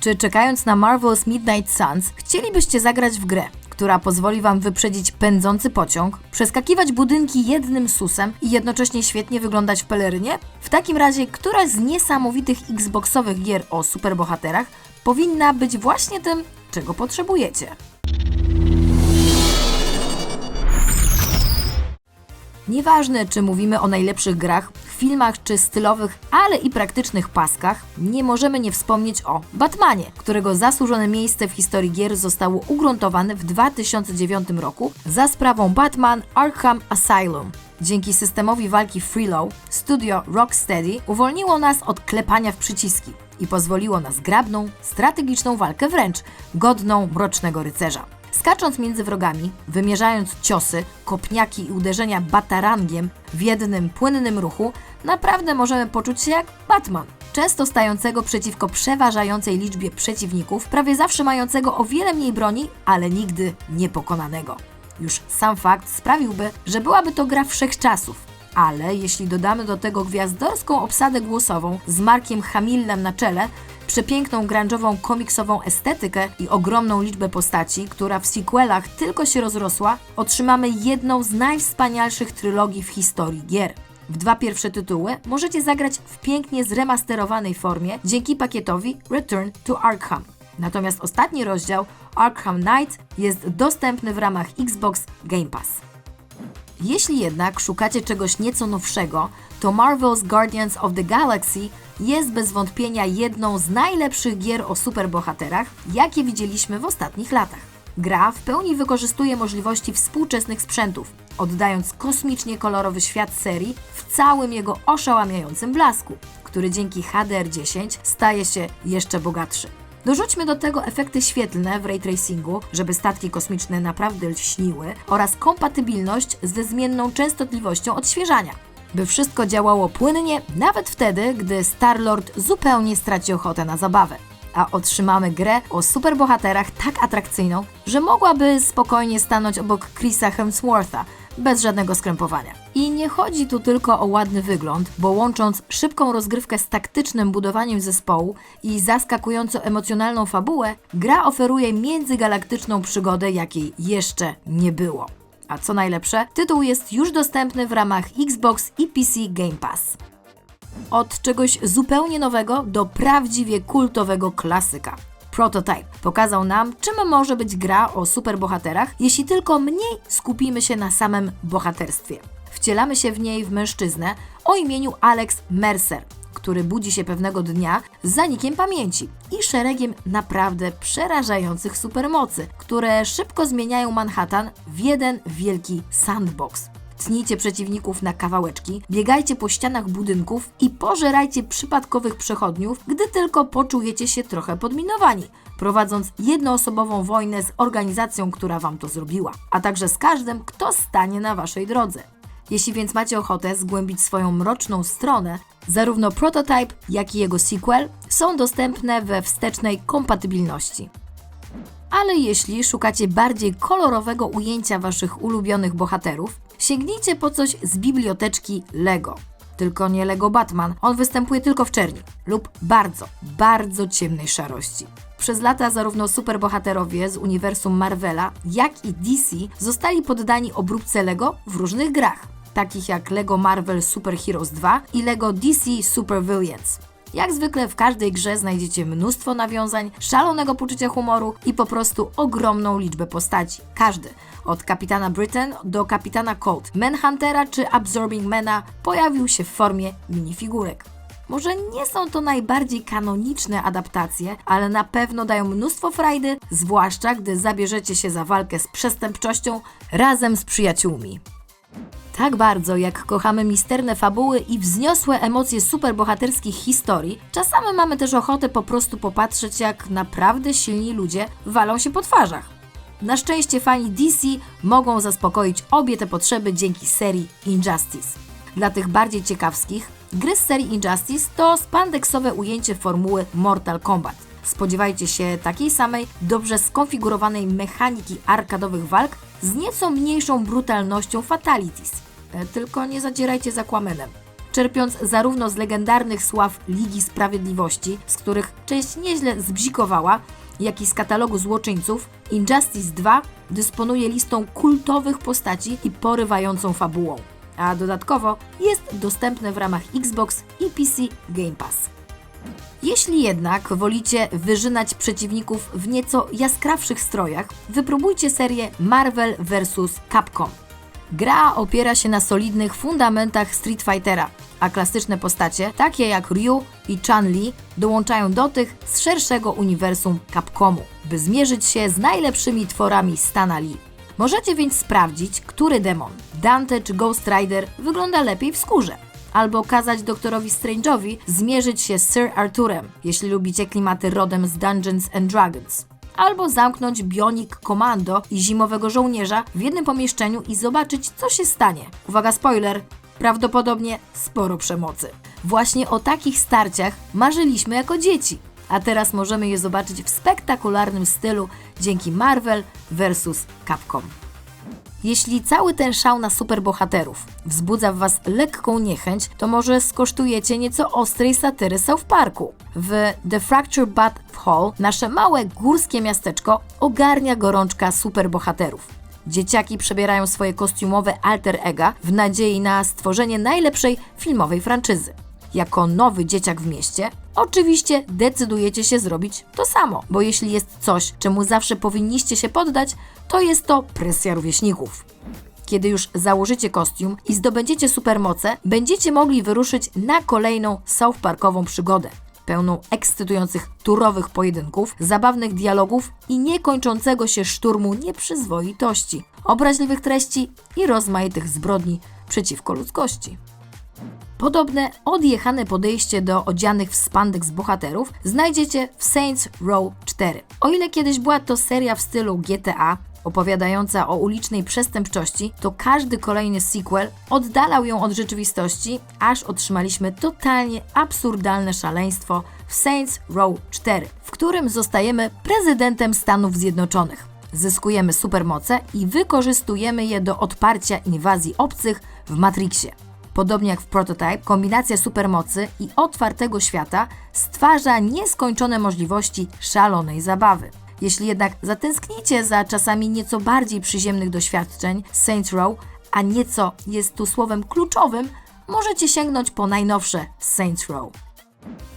Czy czekając na Marvel's Midnight Suns, chcielibyście zagrać w grę, która pozwoli Wam wyprzedzić pędzący pociąg, przeskakiwać budynki jednym susem i jednocześnie świetnie wyglądać w pelerynie? W takim razie, która z niesamowitych Xboxowych gier o superbohaterach powinna być właśnie tym, czego potrzebujecie? Nieważne, czy mówimy o najlepszych grach, filmach czy stylowych, ale i praktycznych paskach, nie możemy nie wspomnieć o Batmanie, którego zasłużone miejsce w historii gier zostało ugruntowane w 2009 roku za sprawą Batman Arkham Asylum. Dzięki systemowi walki Freelo, studio Rocksteady uwolniło nas od klepania w przyciski i pozwoliło na zgrabną, strategiczną walkę wręcz, godną Mrocznego Rycerza. Skacząc między wrogami, wymierzając ciosy, kopniaki i uderzenia batarangiem w jednym płynnym ruchu, naprawdę możemy poczuć się jak Batman. Często stającego przeciwko przeważającej liczbie przeciwników, prawie zawsze mającego o wiele mniej broni, ale nigdy niepokonanego. Już sam fakt sprawiłby, że byłaby to gra wszechczasów. Ale jeśli dodamy do tego gwiazdorską obsadę głosową z Markiem Hamillem na czele, przepiękną grunge'ową komiksową estetykę i ogromną liczbę postaci, która w sequelach tylko się rozrosła, otrzymamy jedną z najwspanialszych trylogii w historii gier. W dwa pierwsze tytuły możecie zagrać w pięknie zremasterowanej formie dzięki pakietowi Return to Arkham. Natomiast ostatni rozdział, Arkham Knight, jest dostępny w ramach Xbox Game Pass. Jeśli jednak szukacie czegoś nieco nowszego, to Marvel's Guardians of the Galaxy jest bez wątpienia jedną z najlepszych gier o superbohaterach, jakie widzieliśmy w ostatnich latach. Gra w pełni wykorzystuje możliwości współczesnych sprzętów, oddając kosmicznie kolorowy świat serii w całym jego oszałamiającym blasku, który dzięki HDR10 staje się jeszcze bogatszy. Dorzućmy do tego efekty świetlne w ray tracingu, żeby statki kosmiczne naprawdę lśniły, oraz kompatybilność ze zmienną częstotliwością odświeżania. By wszystko działało płynnie, nawet wtedy, gdy Star-Lord zupełnie straci ochotę na zabawę. A otrzymamy grę o superbohaterach tak atrakcyjną, że mogłaby spokojnie stanąć obok Chrisa Hemswortha, bez żadnego skrępowania. I nie chodzi tu tylko o ładny wygląd, bo łącząc szybką rozgrywkę z taktycznym budowaniem zespołu i zaskakująco emocjonalną fabułę, gra oferuje międzygalaktyczną przygodę, jakiej jeszcze nie było. A co najlepsze, tytuł jest już dostępny w ramach Xbox i PC Game Pass. Od czegoś zupełnie nowego do prawdziwie kultowego klasyka. Prototype pokazał nam, czym może być gra o superbohaterach, jeśli tylko mniej skupimy się na samym bohaterstwie. Wcielamy się w niej w mężczyznę o imieniu Alex Mercer, który budzi się pewnego dnia z zanikiem pamięci i szeregiem naprawdę przerażających supermocy, które szybko zmieniają Manhattan w jeden wielki sandbox. Tnijcie przeciwników na kawałeczki, biegajcie po ścianach budynków i pożerajcie przypadkowych przechodniów, gdy tylko poczujecie się trochę podminowani, prowadząc jednoosobową wojnę z organizacją, która wam to zrobiła, a także z każdym, kto stanie na waszej drodze. Jeśli więc macie ochotę zgłębić swoją mroczną stronę, zarówno Prototype, jak i jego sequel są dostępne we wstecznej kompatybilności. Ale jeśli szukacie bardziej kolorowego ujęcia waszych ulubionych bohaterów, sięgnijcie po coś z biblioteczki Lego. Tylko nie Lego Batman, on występuje tylko w czerni lub bardzo, bardzo ciemnej szarości. Przez lata zarówno superbohaterowie z uniwersum Marvela, jak i DC zostali poddani obróbce Lego w różnych grach, takich jak Lego Marvel Super Heroes 2 i Lego DC Super Villains. Jak zwykle w każdej grze znajdziecie mnóstwo nawiązań, szalonego poczucia humoru i po prostu ogromną liczbę postaci. Każdy, od Kapitana Britain do Kapitana Cold, Manhuntera czy Absorbing Mana, pojawił się w formie minifigurek. Może nie są to najbardziej kanoniczne adaptacje, ale na pewno dają mnóstwo frajdy, zwłaszcza gdy zabierzecie się za walkę z przestępczością razem z przyjaciółmi. Tak bardzo jak kochamy misterne fabuły i wzniosłe emocje superbohaterskich historii, czasami mamy też ochotę po prostu popatrzeć, jak naprawdę silni ludzie walą się po twarzach. Na szczęście fani DC mogą zaspokoić obie te potrzeby dzięki serii Injustice. Dla tych bardziej ciekawskich, gry z serii Injustice to spandeksowe ujęcie formuły Mortal Kombat. Spodziewajcie się takiej samej, dobrze skonfigurowanej mechaniki arkadowych walk z nieco mniejszą brutalnością fatalities. E, Tylko nie zadzierajcie z Aquamanem. czerpiąc zarówno z legendarnych sław Ligi Sprawiedliwości, z których część nieźle zbzikowała, jak i z katalogu złoczyńców, Injustice 2 dysponuje listą kultowych postaci i porywającą fabułą. A dodatkowo jest dostępne w ramach Xbox i PC Game Pass. Jeśli jednak wolicie wyżynać przeciwników w nieco jaskrawszych strojach, wypróbujcie serię Marvel vs. Capcom. Gra opiera się na solidnych fundamentach Street Fightera, a klasyczne postacie, takie jak Ryu i Chun-Li, dołączają do tych z szerszego uniwersum Capcomu, by zmierzyć się z najlepszymi tworami Stana Lee. Możecie więc sprawdzić, który demon, Dante czy Ghost Rider, wygląda lepiej w skórze. Albo kazać doktorowi Strange'owi zmierzyć się z Sir Arturem, jeśli lubicie klimaty rodem z Dungeons and Dragons. Albo zamknąć Bionic Commando i Zimowego Żołnierza w jednym pomieszczeniu i zobaczyć, co się stanie. Uwaga, spoiler! Prawdopodobnie sporo przemocy. Właśnie o takich starciach marzyliśmy jako dzieci, a teraz możemy je zobaczyć w spektakularnym stylu dzięki Marvel vs. Capcom. Jeśli cały ten szał na superbohaterów wzbudza w Was lekką niechęć, to może skosztujecie nieco ostrej satyry South Parku. W The Fracture Bath Hall nasze małe górskie miasteczko ogarnia gorączka superbohaterów. Dzieciaki przebierają swoje kostiumowe alter ega w nadziei na stworzenie najlepszej filmowej franczyzy. Jako nowy dzieciak w mieście, oczywiście decydujecie się zrobić to samo, bo jeśli jest coś, czemu zawsze powinniście się poddać, to jest to presja rówieśników. Kiedy już założycie kostium i zdobędziecie supermoce, będziecie mogli wyruszyć na kolejną South Parkową przygodę. Pełną ekscytujących turowych pojedynków, zabawnych dialogów i niekończącego się szturmu nieprzyzwoitości, obraźliwych treści i rozmaitych zbrodni przeciwko ludzkości. Podobne, odjechane podejście do odzianych w spandex bohaterów znajdziecie w Saints Row 4. O ile kiedyś była to seria w stylu GTA, opowiadająca o ulicznej przestępczości, to każdy kolejny sequel oddalał ją od rzeczywistości, aż otrzymaliśmy totalnie absurdalne szaleństwo w Saints Row 4, w którym zostajemy prezydentem Stanów Zjednoczonych. Zyskujemy supermoce i wykorzystujemy je do odparcia inwazji obcych w Matrixie. Podobnie jak w Prototype, kombinacja supermocy i otwartego świata stwarza nieskończone możliwości szalonej zabawy. Jeśli jednak zatęsknicie za czasami nieco bardziej przyziemnych doświadczeń Saints Row, a nieco jest tu słowem kluczowym, możecie sięgnąć po najnowsze Saints Row.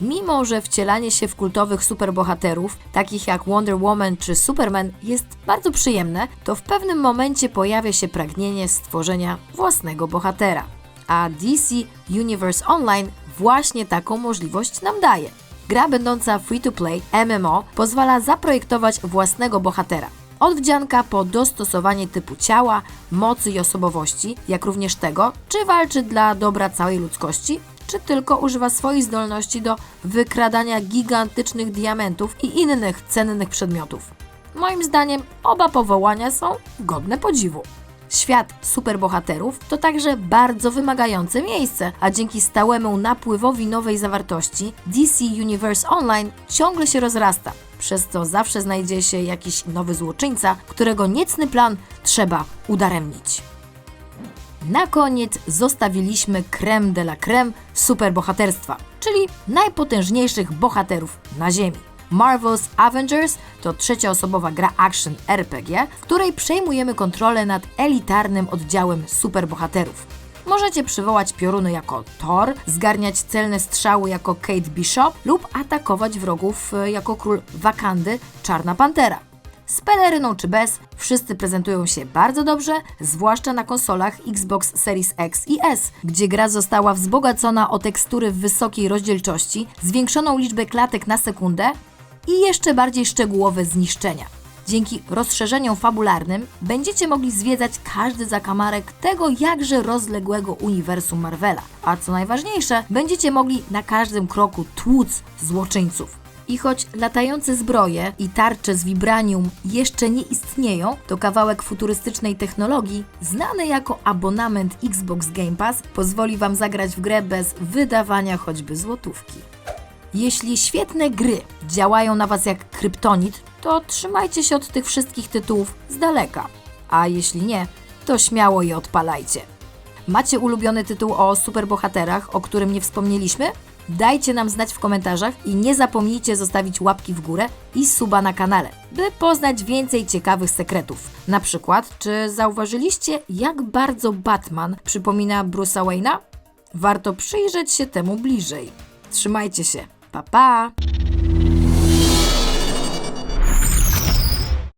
Mimo, że wcielanie się w kultowych superbohaterów, takich jak Wonder Woman czy Superman, jest bardzo przyjemne, to w pewnym momencie pojawia się pragnienie stworzenia własnego bohatera. A DC Universe Online właśnie taką możliwość nam daje. Gra będąca free to play MMO pozwala zaprojektować własnego bohatera. Od wdzianka po dostosowanie typu ciała, mocy i osobowości, jak również tego, czy walczy dla dobra całej ludzkości, czy tylko używa swoich zdolności do wykradania gigantycznych diamentów i innych cennych przedmiotów. Moim zdaniem oba powołania są godne podziwu. Świat superbohaterów to także bardzo wymagające miejsce, a dzięki stałemu napływowi nowej zawartości DC Universe Online ciągle się rozrasta, przez co zawsze znajdzie się jakiś nowy złoczyńca, którego niecny plan trzeba udaremnić. Na koniec zostawiliśmy creme de la creme superbohaterstwa, czyli najpotężniejszych bohaterów na Ziemi. Marvel's Avengers to trzecioosobowa gra action RPG, w której przejmujemy kontrolę nad elitarnym oddziałem superbohaterów. Możecie przywołać pioruny jako Thor, zgarniać celne strzały jako Kate Bishop lub atakować wrogów e, jako król Wakandy Czarna Pantera. Z peleryną czy bez, wszyscy prezentują się bardzo dobrze, zwłaszcza na konsolach Xbox Series X i S, gdzie gra została wzbogacona o tekstury w wysokiej rozdzielczości, zwiększoną liczbę klatek na sekundę i jeszcze bardziej szczegółowe zniszczenia. Dzięki rozszerzeniom fabularnym będziecie mogli zwiedzać każdy zakamarek tego jakże rozległego uniwersum Marvela. A co najważniejsze, będziecie mogli na każdym kroku tłuc złoczyńców. I choć latające zbroje i tarcze z vibranium jeszcze nie istnieją, to kawałek futurystycznej technologii, znany jako abonament Xbox Game Pass, pozwoli Wam zagrać w grę bez wydawania choćby złotówki. Jeśli świetne gry działają na Was jak kryptonit, to trzymajcie się od tych wszystkich tytułów z daleka. A jeśli nie, to śmiało je odpalajcie. Macie ulubiony tytuł o superbohaterach, o którym nie wspomnieliśmy? Dajcie nam znać w komentarzach i nie zapomnijcie zostawić łapki w górę i suba na kanale, by poznać więcej ciekawych sekretów. Na przykład, czy zauważyliście, jak bardzo Batman przypomina Bruce'a Wayne'a? Warto przyjrzeć się temu bliżej. Trzymajcie się. Pa pa!